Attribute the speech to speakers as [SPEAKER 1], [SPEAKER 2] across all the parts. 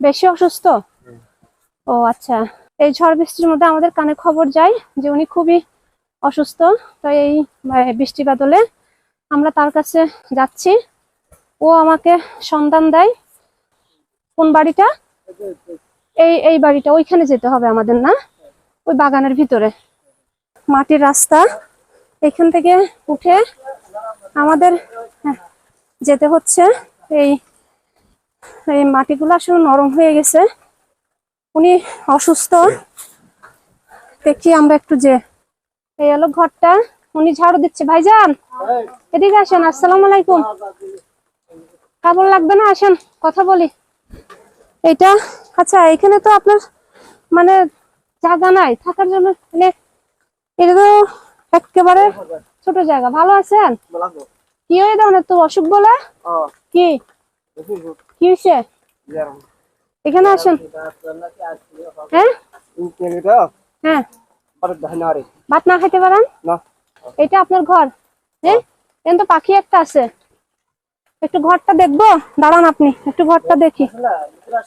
[SPEAKER 1] বেশি অসুস্থ? ও আচ্ছা। এই ঝড় বৃষ্টির মধ্যে আমাদের কানে খবর যায় যে উনি খুবই অসুস্থ। তো এই বৃষ্টি বাদলে আমরা তার কাছে যাচ্ছি। ও আমাকে সন্ধান দেয়। কোন বাড়িটা? এই এই বাড়িটা ওইখানে যেতে হবে আমাদের না? ওই বাগানের ভিতরে। মাটির রাস্তা। এখান থেকে উঠে আমাদের হ্যাঁ, যেতে হচ্ছে। এই এই মাটিগুলো আসলে নরম হয়ে গেছে। উনি অসুস্থ। দেখি আমরা একটু যে এই হলো ঘরটা। উনি ঝাড়ু দিচ্ছে। ভাইজান এদিকে আসেন। আসসালামু আলাইকুম। কেমন লাগবে না? আসেন কথা বলি। এটা আচ্ছা এখানে তো আপনার মানে জায়গা নাই। থাকার জন্য মানে এটা তো একেবারে ছোট জায়গা ভালো আছেন কি হয়ে দেন তো অসুখ বলে কি কি হয়েছে এখানে আসেন হ্যাঁ হ্যাঁ ভাত না খেতে পারেন এটা আপনার ঘর হ্যাঁ তো পাখি একটা আছে একটু ঘরটা দেখব দাঁড়ান আপনি একটু ঘরটা দেখি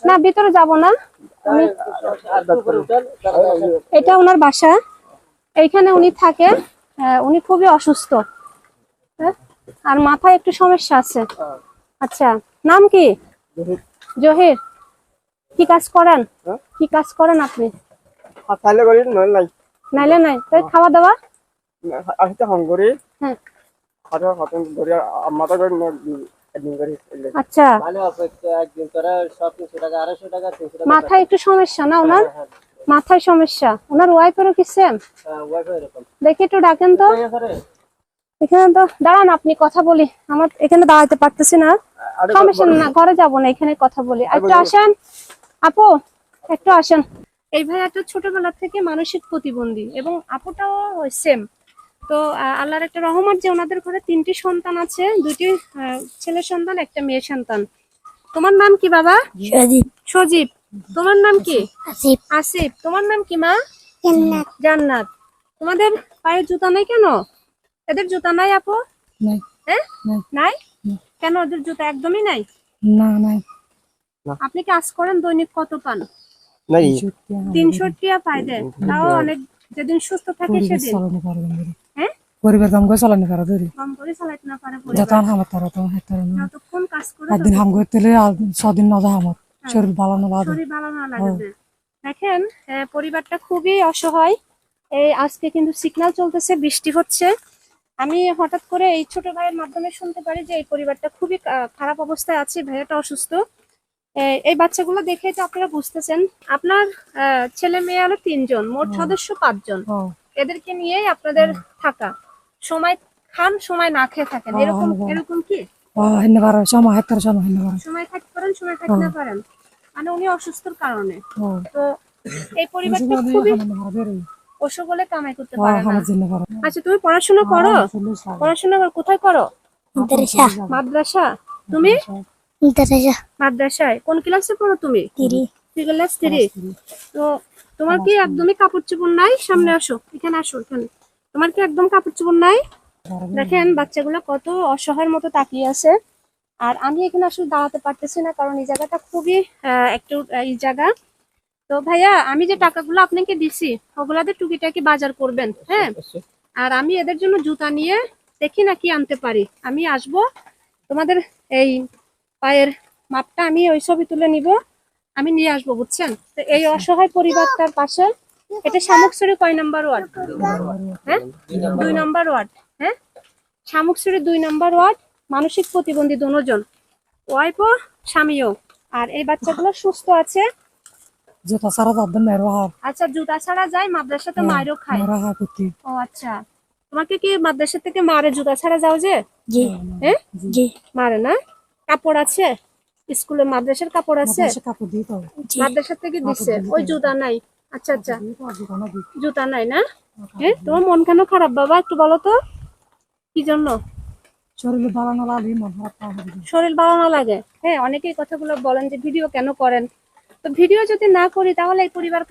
[SPEAKER 1] না ভিতরে যাব না এটা ওনার বাসা এইখানে উনি থাকে উনি খুবই অসুস্থ। হ্যাঁ? আর মাথায় একটু সমস্যা আছে। আচ্ছা নাম কি? জহির। কি কাজ করেন?
[SPEAKER 2] হ্যাঁ?
[SPEAKER 1] কি কাজ করেন আপনি? নাইলে নাই। তাই খাওয়া দাওয়া হ্যাঁ। আচ্ছা।
[SPEAKER 3] মানে
[SPEAKER 1] মাথায় একটু সমস্যা না ওনার? মাথায় সমস্যা। ওনার ওয়াইফেরও কি সেম
[SPEAKER 3] ওয়াইফাই
[SPEAKER 1] দেখি একটু ডাকেন তো। এখানে তো দাঁড়ান আপনি কথা বলি। আমার এখানে দাঁড়াতে পারতেছি না। সমস্যা না ঘরে যাব না এখানে কথা বলি। একটু আসেন। আপু একটু আসেন। এই ভাইয়াটা ছোটবেলা থেকে মানসিক প্রতিবন্ধী এবং আপুটাও সেম তো আল্লাহর একটা রহমত যে ওনাদের ঘরে তিনটি সন্তান আছে। দুটি আহ, ছেলে সন্তান একটা মেয়ে সন্তান। তোমার নাম কি বাবা?
[SPEAKER 4] সজীব।
[SPEAKER 1] সজীব। তোমার নাম কি?
[SPEAKER 4] আসিফ।
[SPEAKER 1] আসিফ। তোমার নাম কি মা? জান্নাত। তোমাদের পায়ে জুতা নাই কেন? এদের জুতা নাই আপু?
[SPEAKER 4] নাই।
[SPEAKER 1] হ্যাঁ?
[SPEAKER 4] নাই।
[SPEAKER 1] কেন ওদের জুতা একদমই নাই?
[SPEAKER 4] না নাই।
[SPEAKER 1] আপনি কাজ করেন? দৈনিক কত পান?
[SPEAKER 2] নাই।
[SPEAKER 1] তিনশো টিয়া পাই দেয় তাও অনেক যেদিন সুস্থ থাকে সেদিন। হ্যাঁ?
[SPEAKER 4] পরিবার কাম করে চালানো পারা ধরে যত হামত তারা তো হেতার না।
[SPEAKER 1] যতক্ষণ কাজ করে
[SPEAKER 4] একদিন হাম করতে ছদিন না হামত শরীর ভালো না
[SPEAKER 1] শরীর ভালো লাগে যে। দেখেন পরিবারটা খুবই অসহায়। এই আজকে কিন্তু সিগন্যাল চলতেছে বৃষ্টি হচ্ছে। আমি হঠাৎ করে এই ছোট ভাইয়ের মাধ্যমে শুনতে পারি যে এই পরিবারটা খুবই খারাপ অবস্থায় আছে ভাইয়াটা অসুস্থ। এই- বাচ্চাগুলো দেখে তো আপনারা বুঝতেছেন। আপনার ছেলে মেয়ে হলো তিনজন মোট সদস্য পাঁচজন।
[SPEAKER 4] হ্যাঁ।
[SPEAKER 1] এদেরকে নিয়েই আপনাদের থাকা। সময় খান সময় না খেয়ে থাকেন।
[SPEAKER 4] হ্যাঁ,
[SPEAKER 1] এরকম
[SPEAKER 4] হ্যাঁ।
[SPEAKER 1] এরকম কি?
[SPEAKER 4] হ্যাঁ সময় সময়
[SPEAKER 1] সময় থাকতে পারেন সময় থাকতে না পারেন। মানে উনি অসুস্থর কারণে।
[SPEAKER 4] হ্যাঁ।
[SPEAKER 1] তো এই পরিবারটা খুবই বলে কামাই করতে পারে না। আচ্ছা তুমি পড়াশোনা করো? পড়াশোনা কোথায় করো?
[SPEAKER 4] মাদ্রাসা।
[SPEAKER 1] মাদ্রাসা? তুমি?
[SPEAKER 4] মাদ্রাসা।
[SPEAKER 1] মাদ্রাসায়। কোন ক্লাসে পড়ো তুমি? ক্লাস থ্রি তো তোমার কি একদমই কাপড় চোপড় নাই? সামনে আসো এখানে আসো এখানে। তোমার কি একদম কাপড় চোপড় নাই। দেখেন বাচ্চাগুলো কত অসহায়ের মতো তাকিয়ে আছে। আর আমি এখানে আসলে দাঁড়াতে পারতেছি না কারণ এই জায়গাটা খুবই একটু এই জায়গা। তো ভাইয়া আমি যে টাকাগুলো আপনাকে দিছি ওগুলাতে টুকিটাকি বাজার করবেন হ্যাঁ? আর আমি এদের জন্য জুতা নিয়ে দেখি না কি আনতে পারি। আমি আসব তোমাদের এই পায়ের মাপটা আমি ওই ছবি তুলে নিব আমি নিয়ে আসব বুঝছেন? তো এই অসহায় পরিবারটার পাশে এটা শামুকছড়ি কয় নাম্বার ওয়ার্ড? হ্যাঁ? দুই নাম্বার ওয়ার্ড হ্যাঁ? শামুকছড়ি দুই নাম্বার ওয়ার্ড মানসিক প্রতিবন্ধী দুজন। ওয়াইফও স্বামীও। আর এই বাচ্চাগুলো সুস্থ আছে।
[SPEAKER 4] দাদ মেরো হার
[SPEAKER 1] আচ্ছা জুতা ছাড়া যায় মাদ্রাসাতে মায়েরও খায়।
[SPEAKER 4] মেরা হার করতে
[SPEAKER 1] ও আচ্ছা। তোমাকে কি মাদ্রাসা থেকে মারে জুতা ছাড়া যাও যে?
[SPEAKER 4] জি।
[SPEAKER 1] হ্যাঁ
[SPEAKER 4] জি।
[SPEAKER 1] মারে না? কাপড় আছে? স্কুলে মাদ্রাসার কাপড় আছে?
[SPEAKER 4] কাপড়
[SPEAKER 1] মাদ্রাসা থেকে দিছে। ওই জুতা নাই। আচ্ছা আচ্ছা। জুতা নাই। না? হ্যাঁ তোমার মন কেন খারাপ বাবা? একটু বলো তো। কি জন্য?
[SPEAKER 4] শরীরে ভালো না। মন খারাপ
[SPEAKER 1] লাগে। হ্যাঁ অনেকেই কথাগুলো বলেন যে ভিডিও কেন করেন? তো ভিডিও যদি না করি, তাহলে এই পরিবার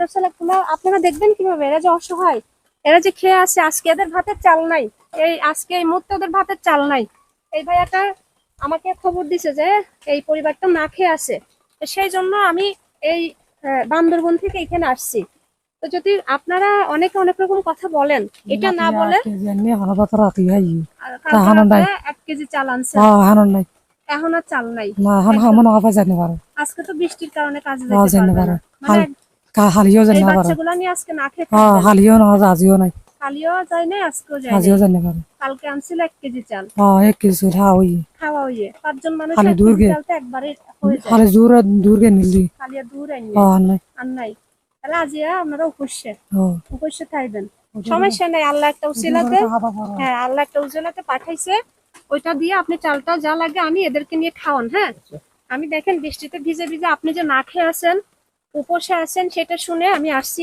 [SPEAKER 1] আপনারা দেখবেন কীভাবে? এরা যে অসহায়, এরা যে খেয়ে আছে আজকে এদের ভাতের চাল নাই। এই আজকে এই মুহূর্তে ওদের ভাতের চাল নাই। এই ভাইয়াটা আমাকে খবর দিছে যে, এই পরিবারটা না খেয়ে তো সেই জন্য আমি এই বান্দরবন থেকে এখানে আসছি। তো যদি আপনারা অনেকে অনেক রকম কথা বলেন এটা না বলে এক কেজি চাল আনছে।
[SPEAKER 4] নাই।
[SPEAKER 1] এখন আর চাল নাই।
[SPEAKER 4] না হানো হামন আফা জানি পারে
[SPEAKER 1] আজকে তো বৃষ্টির কারণে কাজে যেতে
[SPEAKER 4] পারে
[SPEAKER 1] না। মানে
[SPEAKER 4] হালিও জানি পারে
[SPEAKER 1] বাচ্চাগুলো নিয়ে আজকে না খেয়ে
[SPEAKER 4] হ্যাঁ হালিও না আজিও নাই।
[SPEAKER 1] কালিও যায় নাই আজকেও যায়
[SPEAKER 4] আজিও জানি পারে
[SPEAKER 1] কালকে আনছিল এক কেজি চাল।
[SPEAKER 4] হ্যাঁ এক হ্যাঁ ওই।
[SPEAKER 1] খাওয়া হইয়ে পাঁচজন মানুষ
[SPEAKER 4] খালি
[SPEAKER 1] এক
[SPEAKER 4] দূর
[SPEAKER 1] কেজি
[SPEAKER 4] গে।
[SPEAKER 1] একবারে হয়ে যায়।
[SPEAKER 4] খালি দূর দূর গে নিলি
[SPEAKER 1] দূর আইনি
[SPEAKER 4] হ্যাঁ নাই।
[SPEAKER 1] আর নাই। তাহলে আজিয়া আপনারা উপস্যে উপস্যে থাকবেন। সমস্যা নাই আল্লাহ একটা উচিলাতে হ্যাঁ আল্লাহ একটা উজলাতে পাঠাইছে। ওইটা দিয়ে আপনি চালটা যা লাগে আমি এদেরকে নিয়ে খাওয়ান হ্যাঁ? আমি দেখেন বৃষ্টিতে ভিজে ভিজে আপনি যে না খেয়ে আসেন উপসে আছেন সেটা শুনে আমি আসছি।